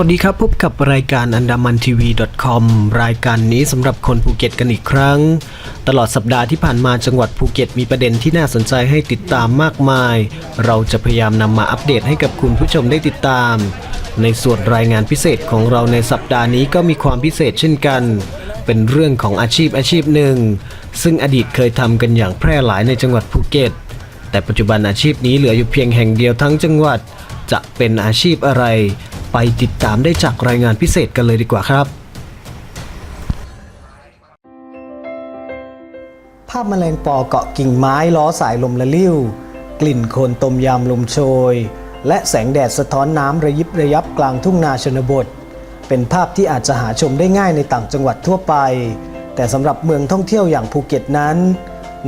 วัสดีครับ พบกับรายการอันดามันทีวี .com รายการนี้สำหรับคนภูเก็ตกันอีกครั้ง ตลอดสัปดาห์ที่ผ่านมาจังหวัดภูเก็ตมีประเด็นที่น่าสนใจให้ติดตามมากมาย เราจะพยายามนำมาอัปเดตให้กับคุณผู้ชมได้ติดตาม ในส่วนรายงานพิเศษของเราในสัปดาห์นี้ก็มีความพิเศษเช่นกัน เป็นเรื่องของอาชีพอาชีพหนึ่ง ซึ่งอดีตเคยทำกันอย่างแพร่หลายในจังหวัดภูเก็ต แต่ปัจจุบันอาชีพนี้เหลืออยู่เพียงแห่งเดียวทั้งจังหวัดจะเป็นอาชีพอะไร ไปติดตามได้จากรายงานพิเศษกันเลยดีกว่าครับ ภาพแมลงปอเกาะกิ่งไม้ล้อสายลมละลิ้ว กลิ่นโคลนต้มยำลมโชย และแสงแดดสะท้อนน้ำระยิบระยับกลางทุ่งนาชนบท เป็นภาพที่อาจจะหาชมได้ง่ายในต่างจังหวัดทั่วไป แต่สำหรับเมืองท่องเที่ยวอย่างภูเก็ตนั้น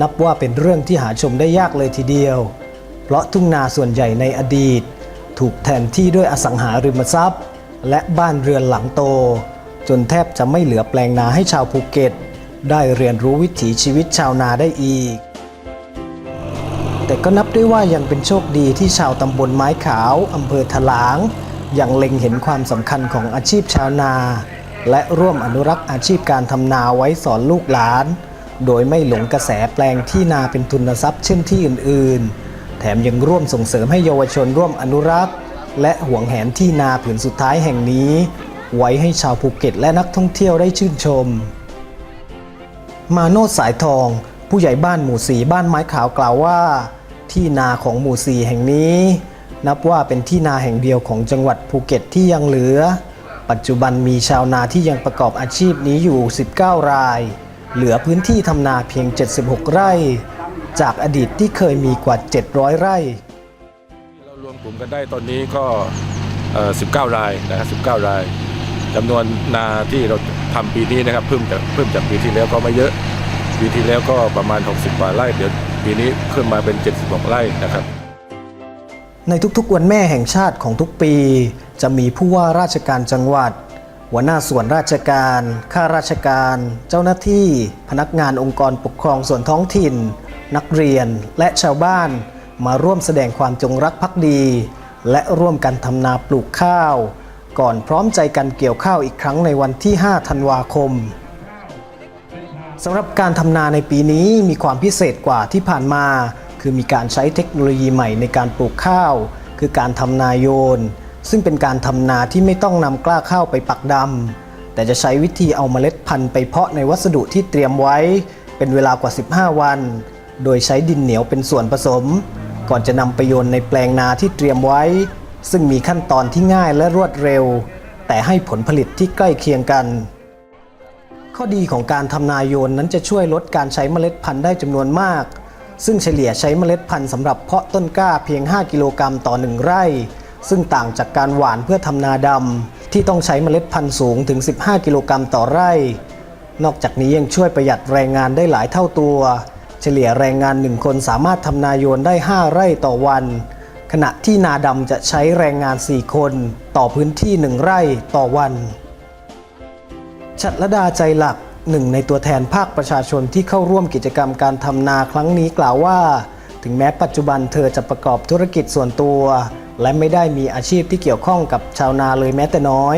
นับว่าเป็นเรื่องที่หาชมได้ยากเลยทีเดียว เพราะทุ่งนาส่วนใหญ่ในอดีต ถูกแทนที่ด้วยอสังหาริมทรัพย์ และบ้านเรือนหลังโต จนแทบจะไม่เหลือแปลงนาให้ชาวภูเก็ต ได้เรียนรู้วิถีชีวิตชาวนาได้อีก แต่ก็นับได้ว่ายังเป็นโชคดีที่ชาวตำบลไม้ขาวอำเภอถลางยังเล็งเห็นความสำคัญของอาชีพชาวนา และร่วมอนุรักษ์อาชีพการทำนาไว้สอนลูกหลาน โดยไม่หลงกระแสแปลงที่นาเป็นทุนทรัพย์เช่นที่อื่นๆ แถมยังร่วมส่งเสริมให้เยาวชนร่วมอนุรักษ์ และห่วงแหนที่นาผืนสุดท้ายแห่งนี้ ไว้ให้ชาวภูเก็ตและนักท่องเที่ยวได้ชื่นชม มาโนดสายทอง ผู้ใหญ่บ้านหมู่สีบ้านไม้ขาวกล่าวว่า ที่นาของหมู่สีแห่งนี้ นับว่าเป็นที่นาแห่งเดียวของจังหวัดภูเก็ตที่ยังเหลือ ปัจจุบันมีชาวนาที่ยังประกอบอาชีพนี้อยู่ 19 ราย เหลือพื้นที่ทำนาเพียง 76 ไร่ จากอดีตที่เคยมีกว่า 700 ไร่ เรารวมกลุ่มกันได้ตอนนี้ก็เอ่อ19 รายนะครับ19 รายจำนวนนาที่เราทำปีนี้นะครับเพิ่มจากเพิ่มจากปีที่แล้วก็ไม่เยอะ ปีที่แล้วก็ประมาณ 60กว่าไร่เดี๋ยวปีนี้ขึ้นมาเป็น 76 ไร่นะครับ ในทุกๆวันแม่แห่งชาติของทุกปี จะมีผู้ว่าราชการจังหวัด หัวหน้าส่วนราชการ ข้าราชการ เจ้าหน้าที่ พนักงานองค์กรปกครองส่วนท้องถิ่น นักเรียนและชาวบ้านมาร่วมแสดงความจงรักภักดี และร่วมกันทำนาปลูกข้าว ก่อนพร้อมใจกันเกี่ยวข้าวอีกครั้งในวันที่ 5 ธันวาคมสำหรับการทำนาในปีนี้มีความพิเศษกว่าที่ผ่านมา คือมีการใช้เทคโนโลยีใหม่ในการปลูกข้าว คือการทำนาโยน ซึ่งเป็นการทำนาที่ไม่ต้องนำกล้าข้าวไปปักดำแต่จะใช้วิธีเอาเมล็ดพันธุ์ไปเพาะในวัสดุที่เตรียมไว้ เป็นเวลากว่า 15 วัน โดยใช้ดินเหนียวเป็นส่วนผสม ก่อนจะนำไปโยนในแปลงนาที่เตรียมไว้ ซึ่งมีขั้นตอนที่ง่ายและรวดเร็ว แต่ให้ผลผลิตที่ใกล้เคียงกัน ข้อดีของการทำนาโยนนั้นจะช่วยลดการใช้เมล็ดพันธุ์ได้จำนวนมาก ซึ่งเฉลี่ยใช้เมล็ดพันธุ์สำหรับเพาะต้นกล้าเพียง 5 กิโลกรัมต่อ 1 ไร่ ซึ่งต่างจากการหว่านเพื่อทำนาดำที่ต้องใช้เมล็ดพันธุ์สูงถึง 15 กิโลกรัมต่อไร่ นอกจากนี้ยังช่วยประหยัดแรงงานได้หลายเท่าตัว เฉลี่ยแรงงาน1คนสามารถทำนาโยนได้ 5 ไร่ต่อวัน ขณะที่นาดำจะใช้แรงงาน 4 คน ต่อพื้นที่ 1 ไร่ต่อวัน ชัดรดาใจหลักหนึ่งในตัวแทนภาคประชาชนที่เข้าร่วมกิจกรรมการทำนาครั้งนี้กล่าวว่า ถึงแม้ปัจจุบันเธอจะประกอบธุรกิจส่วนตัว และไม่ได้มีอาชีพที่เกี่ยวข้องกับชาวนาเลยแม้แต่น้อย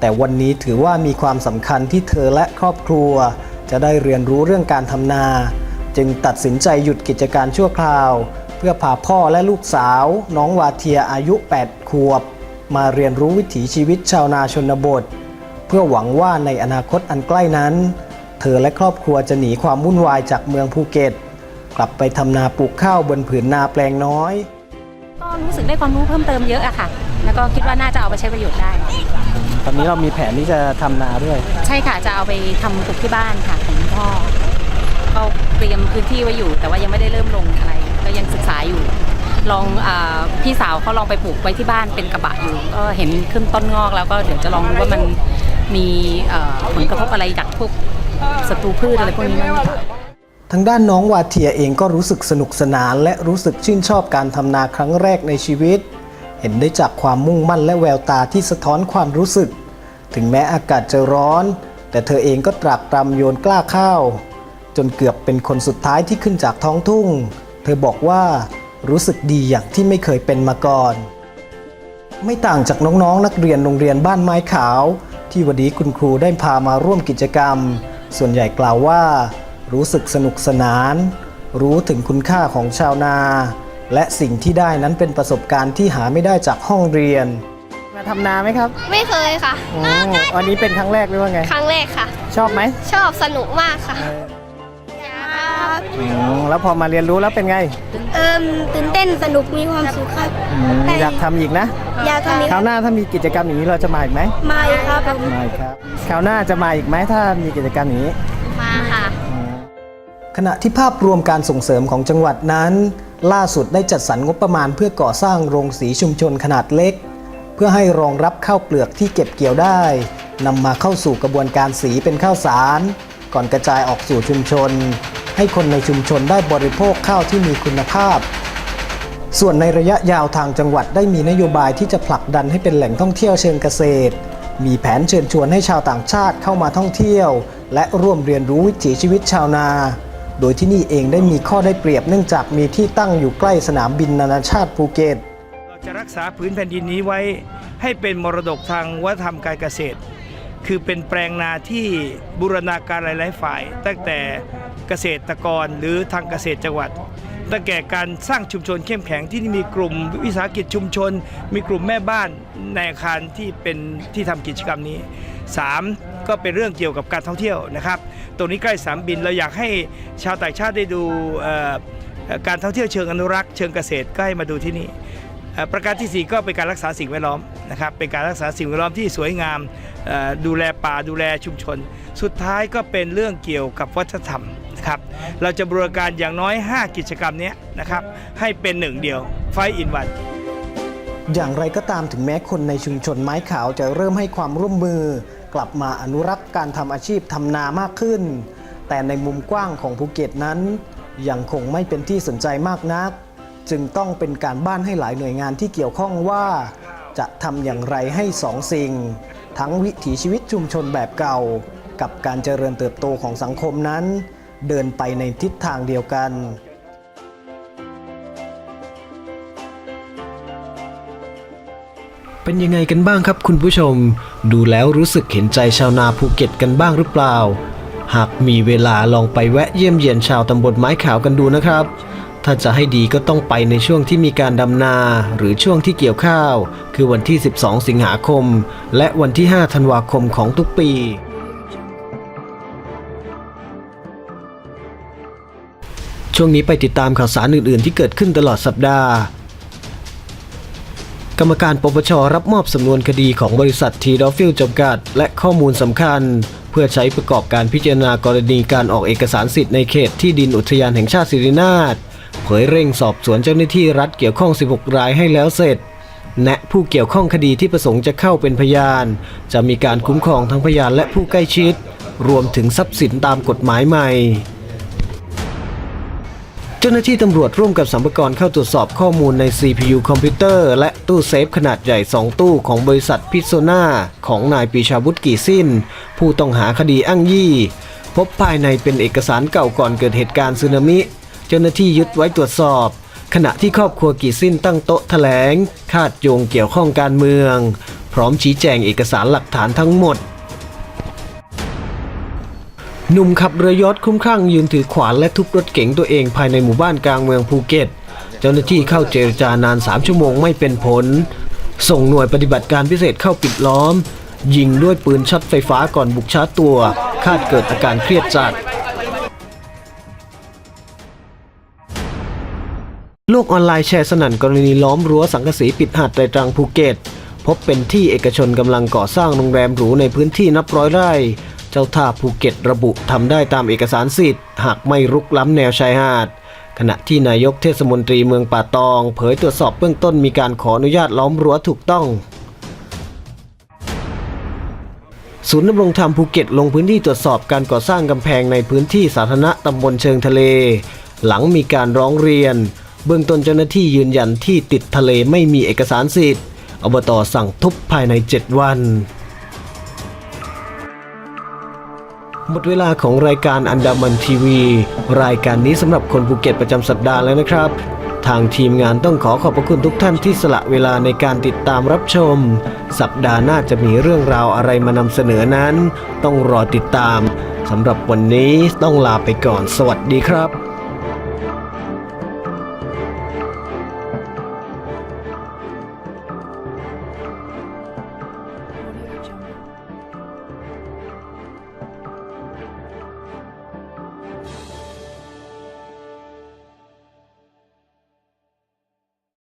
แต่วันนี้ถือว่ามีความสำคัญที่เธอและครอบครัว จะได้เรียนรู้เรื่องการทำนา จึงตัดสินใจหยุดกิจการชั่วคราว เพื่อพาพ่อและลูกสาว น้องวาเทียอายุ 8 ขวบ มาเรียนรู้วิถีชีวิตชาวนาชนบท เพื่อหวังว่าในอนาคตอันใกล้นั้น เธอและครอบครัวจะหนีความวุ่นวายจากเมืองภูเก็ต กลับไปทำนาปลูกข้าวบนผืนนาแปลงน้อย ก็รู้สึกได้ความรู้เพิ่มเติมเยอะอะค่ะ แล้วก็คิดว่าน่าจะเอาไปใช้ประโยชน์ได้ ตอนนี้เรามีแผนที่จะทำนาด้วย ใช่ค่ะจะเอาไปทำปลูกที่บ้านค่ะของคุณพ่อ ก็เตรียมพื้นที่ไว้อยู่ แต่ว่ายังไม่ได้เริ่มลงอะไร ก็ยังศึกษาอยู่ ลองอพี่สาวเขาลองไปปลูกไว้ที่บ้านเป็นกระบะอยู่ ก็เห็นขึ้นต้นงอกแล้วก็เดี๋ยวจะลองดูว่ามันมีผลกระทบอะไรจากพวกศัตรูพืชอะไรพวกนี้ไหมค่ะทางด้านน้องวาเทียเองก็รู้สึกสนุกสนาน และรู้สึกชื่นชอบการทำนาครั้งแรกในชีวิต เห็นได้จากความมุ่งมั่นและแววตาที่สะท้อนความรู้สึก ถึงแม้อากาศจะร้อน แต่เธอเองก็ตรากตรำโยนกล้าข้าว จนเกือบเป็นคนสุดท้ายที่ขึ้นจากท้องทุ่ง เธอบอกว่ารู้สึกดีอย่างที่ไม่เคยเป็นมาก่อน ไม่ต่างจากน้องๆ นักเรียนโรงเรียนบ้านไม้ขาว ที่วันนี้คุณครูได้พามาร่วมกิจกรรม ส่วนใหญ่กล่าวว่า รู้สึกสนุกสนาน รู้ถึงคุณค่าของชาวนา และสิ่งที่ได้นั้นเป็นประสบการณ์ที่หาไม่ได้จากห้องเรียน มาทำนาไหมครับไม่เคยค่ะวันนี้เป็นครั้งแรกหรือว่าไง ครั้งแรกค่ะ ชอบไหม ชอบสนุกมากค่ะ แล้วพอมาเรียนรู้แล้วเป็นไงเอิมตื่นเต้นสนุกมีความสุขครับอยากทำอีกนะอยากทำอีกคราวหน้าถ้ามีกิจกรรมอย่างนี้เราจะมาอีกไหมมาอีกครับมาอีกครับคราวหน้าจะมาอีกไหมถ้ามีกิจกรรมอย่างนี้ มาค่ะ ขณะที่ภาพรวมการส่งเสริมของจังหวัดนั้น ล่าสุดได้จัดสรรงบประมาณเพื่อก่อสร้างโรงสีชุมชนขนาดเล็ก เพื่อให้รองรับข้าวเปลือกที่เก็บเกี่ยวได้นำมาเข้าสู่กระบวนการสีเป็นข้าวสาร ก่อนกระจายออกสู่ชุมชน ให้คนในชุมชนได้บริโภคข้าวที่มีคุณภาพ ส่วนในระยะยาวทางจังหวัดได้มีนโยบายที่จะผลักดันให้เป็นแหล่งท่องเที่ยวเชิงเกษตร มีแผนเชิญชวนให้ชาวต่างชาติเข้ามาท่องเที่ยว และร่วมเรียนรู้วิถีชีวิตชาวนา โดยที่นี่เองได้มีข้อได้เปรียบเนื่องจากมีที่ตั้งอยู่ใกล้สนามบินนานาชาติภูเก็ตเราจะรักษาพื้นแผ่นดินนี้ไว้ให้เป็นมรดกทางวัฒนธรรมการเกษตร คือเป็นแปลงนาที่บูรณาการหลาย ๆ ฝ่าย ตั้งแต่ เกษตรกรหรือทางเกษตรจังหวัดตั้งแต่การสร้างชุมชนเข้มแข็งที่มีกลุ่มวิสาหกิจชุมชน มีกลุ่มแม่บ้านในอาคารที่เป็นที่ทำกิจกรรมนี้ 3. ก็เป็นเรื่องเกี่ยวกับการท่องเที่ยวนะครับ ตรงนี้ใกล้สนามบินเราอยากให้ชาวต่างชาติได้ดูการท่องเที่ยวเชิงอนุรักษ์เชิงเกษตรก็ให้มาดูที่นี่ประการที่ 4 ก็เป็นการรักษาสิ่งแวดล้อมนะครับเป็นการรักษาสิ่งแวดล้อมที่สวยงามดูแลป่าดูแลชุมชน สุดท้ายก็เป็นเรื่องเกี่ยวกับวัฒนธรรม นะครับเราจะบริการอย่างน้อย 5 กิจกรรมนี้นะครับให้เป็นหนึ่งเดียวไฟอินวันอย่างไรก็ตามถึงแม้คนในชุมชนไม้ขาวจะเริ่มให้ความร่วมมือ กลับมาอนุรักษ์การทำอาชีพทำนามากขึ้น แต่ในมุมกว้างของภูเก็ตนั้น ยังคงไม่เป็นที่สนใจมากนัก จึงต้องเป็นการบ้านให้หลายหน่วยงานที่เกี่ยวข้องว่า จะทำอย่างไรให้สองสิ่ง ทั้งวิถีชีวิตชุมชนแบบเก่า กับการเจริญเติบโตของสังคมนั้น เดินไปในทิศทางเดียวกัน เป็นยังไงกันบ้างครับคุณผู้ชม ดูแล้วรู้สึกเห็นใจชาวนาภูเก็ตกันบ้างหรือเปล่า หากมีเวลาลองไปแวะเยี่ยมเยียนชาวตำบลไม้ขาวกันดูนะครับถ้าจะให้ดีก็ต้องไปในช่วงที่มีการดำนาหรือช่วงที่เกี่ยวข้าว คือวันที่ 12 สิงหาคม และวันที่ 5 ธันวาคมของทุกปี ช่วงนี้ไปติดตามข่าวสารอื่น ๆ ที่เกิดขึ้นตลอดสัปดาห์ กรรมการปปชรับมอบสำนวนคดีของบริษัททีดอฟิลจำกัด และข้อมูลสำคัญ เพื่อใช้ประกอบการพิจารณากรณีการออกเอกสารสิทธิ์ในเขตที่ดินอุทยานแห่งชาติสิรินาถเผยเร่งสอบสวนเจ้าหน้าที่รัฐเกี่ยวข้อง 16 รายให้แล้วเสร็จแนะผู้เกี่ยวข้องคดีที่ประสงค์จะเข้าเป็นพยาน จะมีการคุ้มครองทั้งพยานและผู้ใกล้ชิด รวมถึงทรัพย์สินตามกฎหมายใหม่ เจ้าหน้าที่ตำรวจร่วมกับสัมภากรเข้าตรวจสอบข้อมูลใน CPU คอมพิวเตอร์ และตู้เซฟขนาดใหญ่ 2 ตู้ของบริษัทพิโซนาของนายปีชาวุฒิกีสิ้น ผู้ต้องหาคดีอ้างยี่ พบภายในเป็นเอกสารเก่าก่อนเกิดเหตุการณ์สึนามิ เจ้าหน้าที่ยึดไว้ตรวจสอบ ขณะที่ครอบครัวกีสิ้นตั้งโต๊ะแถลง คาดโยงเกี่ยวข้องการเมือง พร้อมชี้แจงเอกสารหลักฐานทั้งหมด หนุ่มขับเรือยอทคุ้มคลั่งยืนถือขวานและทุบรถเก๋งตัวเองภายในหมู่บ้านกลางเมืองภูเก็ต เจ้าหน้าที่เข้าเจรจานาน 3 ชั่วโมงไม่เป็นผล ส่งหน่วยปฏิบัติการพิเศษเข้าปิดล้อม ยิงด้วยปืนช็อตไฟฟ้าก่อนบุกชาร์จตัว คาดเกิดอาการเครียดจัด โลกออนไลน์แชร์สนั่นกรณีล้อมรั้วสังกะสีปิดหาดไตรตรังภูเก็ต พบเป็นที่เอกชนกำลังก่อสร้างโรงแรมหรูในพื้นที่นับร้อยไร่ เจ้าท่าภูเก็ตระบุทำได้ตามเอกสารสิทธิ์ หากไม่รุกล้ำแนวชายหาด ขณะที่นายกเทศมนตรีเมืองป่าตอง เผยตรวจสอบเบื้องต้นมีการขออนุญาตล้อมรั้วถูกต้องศูนย์ดำรงธรรมภูเก็ตลงพื้นที่ตรวจสอบการก่อสร้างกำแพงในพื้นที่สาธารณะตำบลเชิงทะเล หลังมีการร้องเรียน เบื้องต้นเจ้าหน้าที่ยืนยันที่ติดทะเลไม่มีเอกสารสิทธิ์อบตสั่งทุบภายใน 7 วัน หมดเวลาของรายการอันดามันทีวี รายการนี้สำหรับคนภูเก็ตประจำสัปดาห์แล้วนะครับ ทางทีมงานต้องขอขอบพระคุณทุกท่านที่สละเวลาในการติดตามรับชม สัปดาห์หน้าจะมีเรื่องราวอะไรมานำเสนอนั้น ต้องรอติดตามสำหรับวันนี้ต้องลาไปก่อน สวัสดีครับ